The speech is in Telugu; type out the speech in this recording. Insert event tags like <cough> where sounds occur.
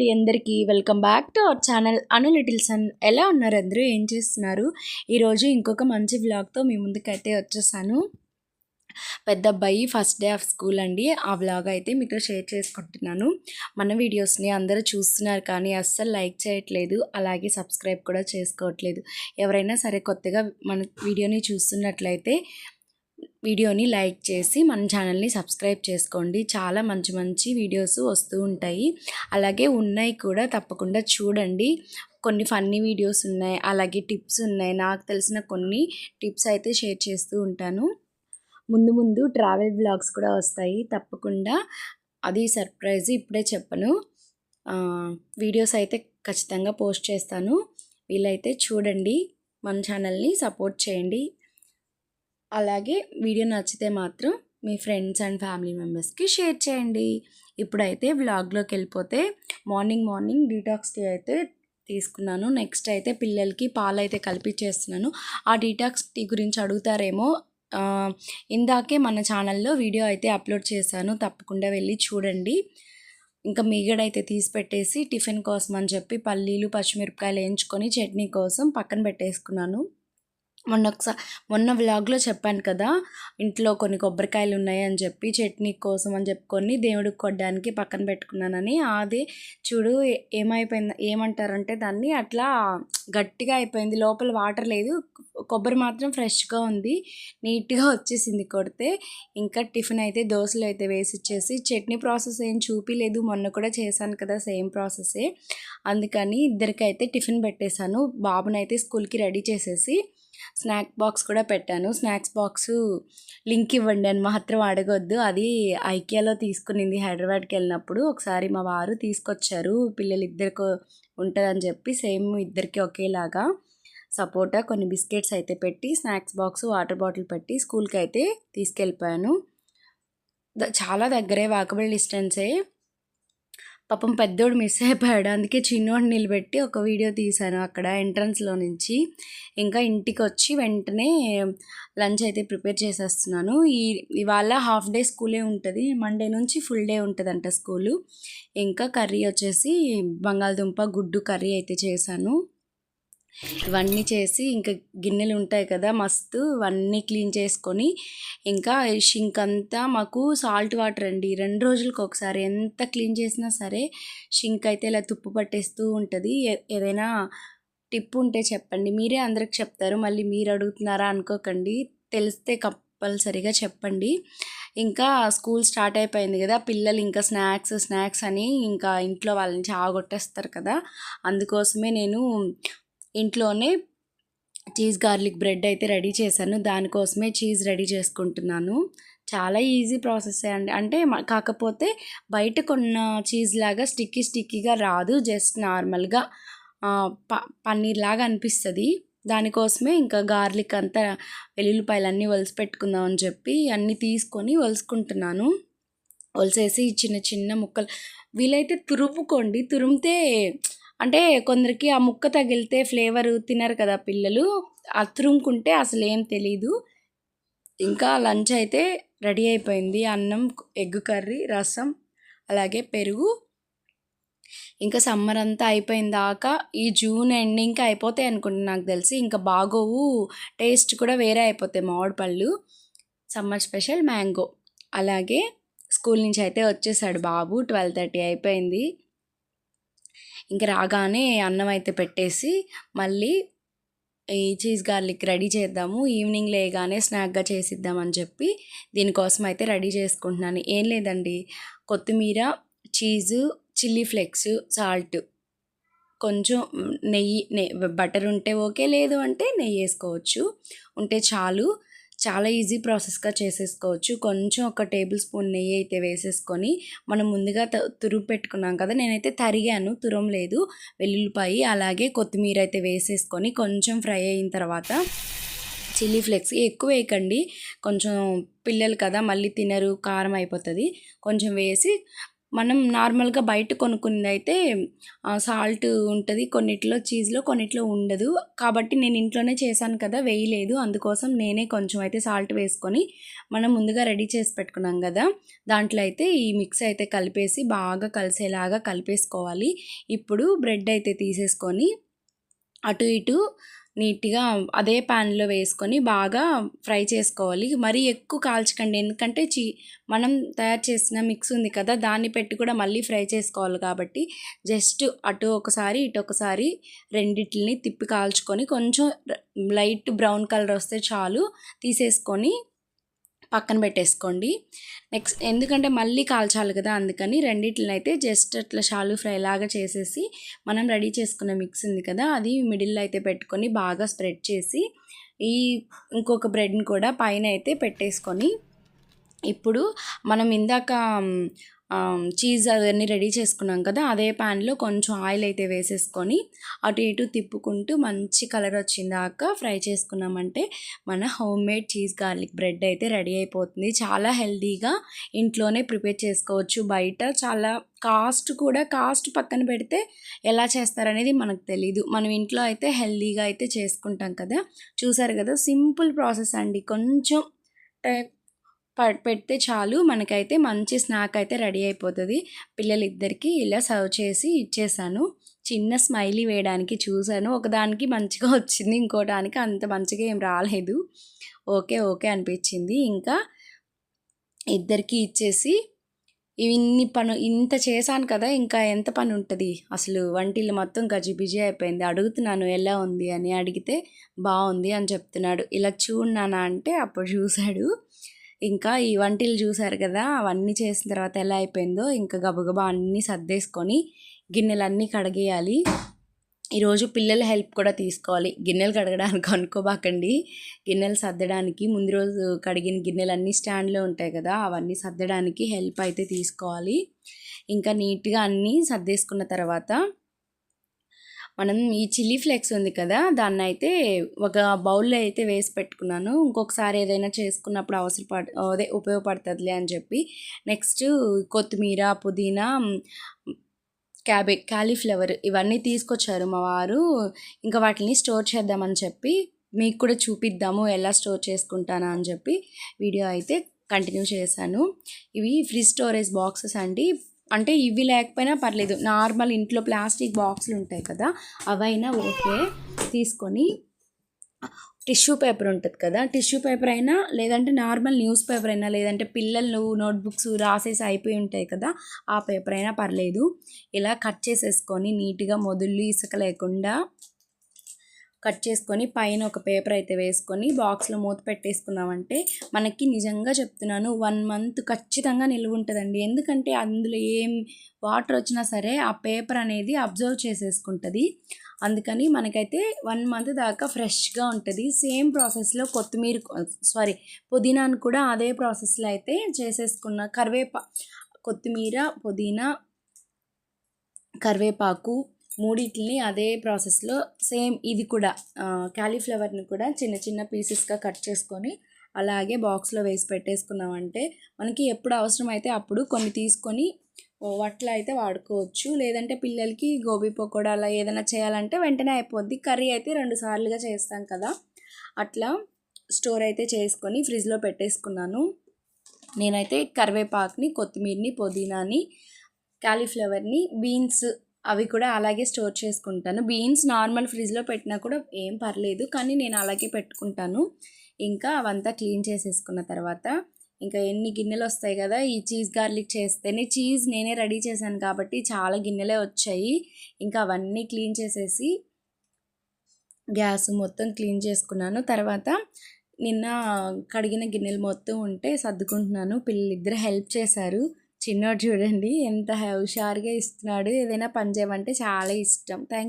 అండి అందరికీ. Welcome back to our channel Anu little son. ఎలా ఉన్నారు అందరూ? ఏం చేస్తున్నారు? ఈరోజు ఇంకొక మంచి వ్లాగ్తో మీ ముందుకైతే వచ్చేసాను. పెద్ద అబ్బాయి ఫస్ట్ డే ఆఫ్ స్కూల్ అండి. ఆ వ్లాగ్ అయితే మీతో షేర్ చేసుకుంటున్నాను. మన వీడియోస్ని అందరూ చూస్తున్నారు కానీ అస్సలు లైక్ చేయట్లేదు. అలాగే సబ్స్క్రైబ్ కూడా చేసుకోవట్లేదు. ఎవరైనా సరే కొత్తగా మన వీడియోని చూస్తున్నట్లయితే వీడియోని లైక్ చేసి మన ఛానల్ని సబ్స్క్రైబ్ చేసుకోండి. చాలా మంచి మంచి వీడియోస్ వస్తూ ఉంటాయి. అలాగే ఉన్నాయి కూడా తప్పకుండా చూడండి. కొన్ని ఫన్నీ వీడియోస్ ఉన్నాయి. అలాగే టిప్స్ ఉన్నాయి. నాకు తెలిసిన కొన్ని టిప్స్ అయితే షేర్ చేస్తూ ఉంటాను. ముందు ముందు ట్రావెల్ బ్లాగ్స్ కూడా వస్తాయి. తప్పకుండా అది సర్ప్రైజ్ ఇప్పుడే చెప్పను. వీడియోస్ అయితే ఖచ్చితంగా పోస్ట్ చేస్తాను. వీలైతే చూడండి. మన ఛానల్ని సపోర్ట్ చేయండి. అలాగే వీడియో నచ్చితే మాత్రం మీ ఫ్రెండ్స్ అండ్ ఫ్యామిలీ మెంబర్స్కి షేర్ చేయండి. ఇప్పుడైతే వ్లాగ్లోకి వెళ్ళిపోతే మార్నింగ్ మార్నింగ్ డీటాక్స్ టీ అయితే తీసుకున్నాను. నెక్స్ట్ అయితే పిల్లలకి పాలు అయితే కలిపిచ్చేస్తున్నాను ఆ డీటాక్స్ టీ గురించి అడుగుతారేమో ఇందాకే మన ఛానల్లో వీడియో అయితే అప్లోడ్ చేశాను. తప్పకుండా వెళ్ళి చూడండి. ఇంకా మీగడైతే తీసి పెట్టేసి టిఫిన్ కోసం అని చెప్పి పల్లీలు పచ్చిమిరపకాయలు వేయించుకొని చట్నీ కోసం పక్కన పెట్టేసుకున్నాను. మొన్న ఒకసారి మొన్న వ్లాగ్లో చెప్పాను కదా ఇంట్లో కొన్ని కొబ్బరికాయలు ఉన్నాయి అని చెప్పి చట్నీ కోసం అని చెప్పుకొని దేవుడికి కొట్టడానికి పక్కన పెట్టుకున్నానని అది చూడు ఏమైపోయింది ఏమంటారంటే దాన్ని అట్లా గట్టిగా అయిపోయింది లోపల వాటర్ లేదు కొబ్బరి మాత్రం ఫ్రెష్గా ఉంది నీట్గా వచ్చేసింది కొడితే ఇంకా టిఫిన్ అయితే దోశలు అయితే వేసి ఇచ్చేసి చట్నీ ప్రాసెస్ ఏం చూపిలేదు మొన్న కూడా చేశాను కదా సేమ్ ప్రాసెసే అందుకని ఇద్దరికైతే టిఫిన్ పెట్టేశాను బాబునైతే స్కూల్కి రెడీ చేసేసి స్నాక్ బాక్స్ కూడా పెట్టాను. స్నాక్స్ బాక్స్ లింక్ ఇవ్వండి అని మాత్రం అడగొద్దు. అది ఐకియాలో తీసుకునింది హైదరాబాద్కి వెళ్ళినప్పుడు. ఒకసారి మా వారు తీసుకొచ్చారు. పిల్లలు ఇద్దరికి ఉంటుందని చెప్పి సేమ్ ఇద్దరికి ఒకేలాగా సపోటా కొన్ని బిస్కెట్స్ అయితే పెట్టి స్నాక్స్ బాక్స్ వాటర్ బాటిల్ పెట్టి స్కూల్కి అయితే తీసుకెళ్ళిపోయాను. చాలా దగ్గరే వాకబుల్ డిస్టెన్సే. పాపం పెద్దోడు మిస్ అయిపోయాడు. అందుకే చిన్నోడు నిలబెట్టి ఒక వీడియో తీశాను అక్కడ ఎంట్రన్స్లో నుంచి. ఇంకా ఇంటికి వచ్చి వెంటనే లంచ్ అయితే ప్రిపేర్ చేసేస్తున్నాను. ఈ ఇవాళ హాఫ్ డే స్కూలే ఉంటుంది. మండే నుంచి ఫుల్ డే ఉంటుందంట స్కూలు ఇంకా కర్రీ వచ్చేసి బంగాళదుంప గుడ్డు కర్రీ అయితే చేశాను. ఇవన్నీ చేసి ఇంకా గిన్నెలు ఉంటాయి కదా మస్తు ఇవన్నీ క్లీన్ చేసుకొని ఇంకా షింక్ అంతా మాకు సాల్ట్ వాటర్ అండి. రెండు రోజులకు ఒకసారి ఎంత క్లీన్ చేసినా సరే షింక్ అయితే ఇలా తుప్పు పట్టేస్తూ ఉంటుంది. ఏ- ఏదైనా టిప్ ఉంటే చెప్పండి. మీరే అందరికి చెప్తారు. మళ్ళీ మీరు అడుగుతున్నారా అనుకోకండి. తెలిస్తే కంపల్సరిగా చెప్పండి. ఇంకా స్కూల్ స్టార్ట్ అయిపోయింది కదా పిల్లలు ఇంకా స్నాక్స్ స్నాక్స్ అని ఇంకా ఇంట్లో వాళ్ళని చాగొట్టేస్తారు కదా. అందుకోసమే నేను ఇంట్లోనే చీజ్ గార్లిక్ బ్రెడ్ అయితే రెడీ చేశాను. దానికోసమే చీజ్ రెడీ చేసుకుంటున్నాను. చాలా ఈజీ ప్రాసెస్ అండి. అంటే కాకపోతే బయట కొన్న చీజ్ లాగా స్టిక్కీ స్టిక్కీగా రాదు. జస్ట్ నార్మల్గా ప పన్నీర్ లాగా అనిపిస్తుంది. దానికోసమే ఇంకా గార్లిక్ అంతా వెల్లుల్లిపాయలు అన్నీ పెట్టుకుందాం అని చెప్పి అన్నీ తీసుకొని వలుసుకుంటున్నాను వలిసేసి చిన్న చిన్న ముక్కలు. వీలైతే తురుముకోండి. తురిమితే అంటే కొందరికి ఆ ముక్క తగిలితే ఫ్లేవర్ తినరు కదా పిల్లలు. ఆ అసలు ఏం తెలీదు. ఇంకా లంచ్ అయితే రెడీ అయిపోయింది. అన్నం ఎగ్ కర్రీ రసం అలాగే పెరుగు. ఇంకా సమ్మర్ అంతా అయిపోయిన దాకా ఈ జూన్ ఎండింగ్కి అయిపోతాయి అనుకుంటున్నా నాకు తెలిసి. ఇంకా బాగోవు టేస్ట్ కూడా వేరే అయిపోతాయి మామిడి పళ్ళు. Summer special mango. అలాగే స్కూల్ నుంచి అయితే వచ్చేసాడు బాబు. ట్వెల్వ్ థర్టీ అయిపోయింది. ఇంకా రాగానే అన్నం అయితే పెట్టేసి మళ్ళీ ఈ చీజ్ గార్లిక్ రెడీ చేద్దాము. ఈవినింగ్ లేగానే స్నాక్గా చేసిద్దామని చెప్పి దీనికోసం అయితే రెడీ చేసుకుంటున్నాను. ఏం లేదండి. కొత్తిమీర చీజు చిల్లీ ఫ్లేక్స్ సాల్ట్. కొంచెం నెయ్యి నెయ్యి బటర్ ఉంటే ఓకే లేదు అంటే నెయ్యి వేసుకోవచ్చు. ఉంటే చాలు. చాలా ఈజీ ప్రాసెస్గా చేసేసుకోవచ్చు. కొంచెం ఒక టేబుల్ స్పూన్ నెయ్యి అయితే వేసేసుకొని మనం ముందుగా త- పెట్టుకున్నాం కదా నేనైతే తరిగాను తురం లేదు. వెల్లుల్లిపాయి అలాగే కొత్తిమీర అయితే వేసేసుకొని కొంచెం ఫ్రై అయిన తర్వాత చిల్లీ ఫ్లేక్స్ ఎక్కువ వేయకండి. కొంచెం పిల్లలు కదా మళ్ళీ తినరు కారం అయిపోతుంది. కొంచెం వేసి మనం నార్మల్గా బయట కొనుక్కున్నది అయితే సాల్ట్ ఉంటుంది కొన్నిట్లో చీజ్లో కొన్నిట్లో ఉండదు. కాబట్టి నేను ఇంట్లోనే చేశాను కదా వేయలేదు. అందుకోసం నేనే కొంచెం అయితే సాల్ట్ వేసుకొని మనం ముందుగా రెడీ చేసి పెట్టుకున్నాం కదా దాంట్లో అయితే ఈ మిక్స్ అయితే కలిపేసి బాగా కలిసేలాగా కలిపేసుకోవాలి. ఇప్పుడు బ్రెడ్ అయితే తీసేసుకొని అటు ఇటు నీట్గా అదే ప్యాన్లో వేసుకొని బాగా ఫ్రై చేసుకోవాలి. మరీ ఎక్కువ కాల్చకండి. ఎందుకంటే చీ మనం తయారు చేసిన మిక్స్ ఉంది కదా దాన్ని పెట్టి కూడా మళ్ళీ ఫ్రై చేసుకోవాలి కాబట్టి జస్ట్ అటు ఒకసారి ఇటు ఒకసారి రెండిటిని తిప్పి కాల్చుకొని కొంచెం లైట్ బ్రౌన్ కలర్ వస్తే చాలు. తీసేసుకొని పక్కన పెట్టేసుకోండి. నెక్స్ట్ ఎందుకంటే మళ్ళీ కాల్చాలి కదా అందుకని రెండిట్లని అయితే జస్ట్ అట్లా షాలు ఫ్రై లాగా చేసేసి మనం రెడీ చేసుకున్న మిక్స్ ఉంది కదా అది మిడిల్లో అయితే పెట్టుకొని బాగా స్ప్రెడ్ చేసి ఈ ఇంకొక బ్రెడ్ని కూడా పైన అయితే పెట్టేసుకొని ఇప్పుడు మనం ఇందాక చీజ్ అవన్నీ రెడీ చేసుకున్నాం కదా అదే ప్యాన్లో కొంచెం ఆయిల్ అయితే వేసేసుకొని అటు ఇటు తిప్పుకుంటూ మంచి కలర్ వచ్చిందాక ఫ్రై చేసుకున్నామంటే మన home made cheese garlic bread అయితే రెడీ అయిపోతుంది. చాలా హెల్దీగా ఇంట్లోనే ప్రిపేర్ చేసుకోవచ్చు. బయట చాలా కాస్ట్ కూడా కాస్ట్ పక్కన పెడితే ఎలా చేస్తారనేది మనకు తెలీదు. మనం ఇంట్లో అయితే హెల్దీగా అయితే చేసుకుంటాం కదా. చూసారు కదా సింపుల్ ప్రాసెస్ అండి. కొంచెం పెడితే చాలు మనకైతే మంచి స్నాక్ అయితే రెడీ అయిపోతుంది. పిల్లలిద్దరికి ఇలా సర్వ్ చేసి ఇచ్చేసాను. చిన్న స్మైలీ వేయడానికి చూశాను ఒకదానికి మంచిగా <laughs> వచ్చింది ఇంకోటానికి అంత మంచిగా ఏం రాలేదు. ఓకే ఓకే అనిపించింది. ఇంకా ఇద్దరికి ఇచ్చేసి ఇన్ని పను ఇంత చేశాను కదా ఇంకా ఎంత పని ఉంటుంది? అసలు వంటిల్లు మొత్తం గజిబిజి అయిపోయింది. అడుగుతున్నాను ఎలా ఉంది అని అడిగితే బాగుంది అని చెప్తున్నాడు. ఇలా చూడన్నానా అంటే అప్పుడు చూశాడు. ఇంకా ఈ వంటలు చూసారు కదా అవన్నీ చేసిన తర్వాత ఎలా అయిపోయిందో ఇంకా గబగబా అన్నీ సర్దేసుకొని గిన్నెలన్నీ కడిగేయాలి. ఈరోజు పిల్లల హెల్ప్ కూడా తీసుకోవాలి. గిన్నెలు కడగడానికి <laughs> అనుకోబాకండి. గిన్నెలు సర్దడానికి ముందు రోజు కడిగిన గిన్నెలు అన్నీ స్టాండ్లో ఉంటాయి కదా అవన్నీ సర్దడానికి హెల్ప్ అయితే తీసుకోవాలి. ఇంకా నీట్గా అన్నీ సర్దేసుకున్న తర్వాత మనం ఈ చిల్లీ ఫ్లేక్స్ ఉంది కదా దాన్ని అయితే ఒక బౌల్లో అయితే వేసి పెట్టుకున్నాను. ఇంకొకసారి ఏదైనా చేసుకున్నప్పుడు అవసరపడ అదే ఉపయోగపడుతుందిలే అని చెప్పి. నెక్స్ట్ కొత్తిమీర పుదీనా క్యాబే క్యాలీఫ్లవర్ ఇవన్నీ తీసుకొచ్చారు మా వారు. ఇంకా వాటిని స్టోర్ చేద్దామని చెప్పి మీకు కూడా చూపిద్దాము ఎలా స్టోర్ చేసుకుంటానా అని చెప్పి వీడియో అయితే కంటిన్యూ చేశాను. ఇవి ఫ్రీ స్టోరేజ్ బాక్సెస్ అండి. అంటే ఇవి లేకపోయినా పర్లేదు. నార్మల్ ఇంట్లో ప్లాస్టిక్ బాక్సులు ఉంటాయి కదా అవైనా ఓకే తీసుకొని టిష్యూ పేపర్ ఉంటుంది కదా టిష్యూ పేపర్ అయినా లేదంటే నార్మల్ న్యూస్ పేపర్ అయినా లేదంటే పిల్లలు నోట్బుక్స్ రాసేసి అయిపోయి ఉంటాయి కదా ఆ పేపర్ అయినా పర్లేదు. ఇలా కట్ చేసేసుకొని నీట్గా మొదలు ఇసుక లేకుండా కట్ చేసుకొని పైన ఒక పేపర్ అయితే వేసుకొని బాక్స్లో మూత పెట్టేసుకున్నామంటే మనకి నిజంగా చెప్తున్నాను వన్ మంత్ ఖచ్చితంగా నిల్వ ఉంటుందండి. ఎందుకంటే అందులో ఏం వాటర్ వచ్చినా సరే ఆ పేపర్ అనేది అబ్జర్వ్ చేసేసుకుంటుంది. అందుకని మనకైతే వన్ మంత్ దాకా ఫ్రెష్గా ఉంటుంది. సేమ్ ప్రాసెస్లో కొత్తిమీర సారీ పుదీనాను కూడా అదే ప్రాసెస్లో అయితే చేసేసుకున్న కరివేపా కొత్తిమీర పుదీనా కరివేపాకు మూడింటిని అదే ప్రాసెస్లో సేమ్ ఇది కూడా క్యాలీఫ్లవర్ని కూడా చిన్న చిన్న పీసెస్గా కట్ చేసుకొని అలాగే బాక్స్లో వేసి పెట్టేసుకున్నామంటే మనకి ఎప్పుడు అవసరమైతే అప్పుడు కొన్ని తీసుకొని వట్ల అయితే వాడుకోవచ్చు. లేదంటే పిల్లలకి గోబీ పకోడా అలా ఏదైనా చేయాలంటే వెంటనే అయిపోద్ది. కర్రీ అయితే రెండు సార్లుగా చేస్తాం కదా. అట్లా స్టోర్ అయితే చేసుకొని ఫ్రిడ్జ్లో పెట్టేసుకున్నాను. నేనైతే కరివేపాకుని కొత్తిమీరని పుదీనాని క్యాలీఫ్లవర్ని బీన్స్ అవి కూడా అలాగే స్టోర్ చేసుకుంటాను. బీన్స్ నార్మల్ ఫ్రిడ్జ్లో పెట్టినా కూడా ఏం పర్లేదు కానీ నేను అలాగే పెట్టుకుంటాను. ఇంకా అవంతా క్లీన్ చేసేసుకున్న తర్వాత ఇంకా ఎన్ని గిన్నెలు వస్తాయి కదా ఈ చీజ్ గార్లిక్ చేస్తేనే చీజ్ నేనే రెడీ చేశాను కాబట్టి చాలా గిన్నెలే వచ్చాయి. ఇంకా అవన్నీ క్లీన్ చేసేసి గ్యాస్ మొత్తం క్లీన్ చేసుకున్నాను. తర్వాత నిన్న కడిగిన గిన్నెలు మొత్తం ఉంటే సర్దుకుంటున్నాను. పిల్లలిద్దరు హెల్ప్ చేశారు. చిన్నోడు చూడండి ఎంత హుషారుగా ఇస్తున్నాడు. ఏదైనా పని చేయమంటే చాలా ఇష్టం. థ్యాంక్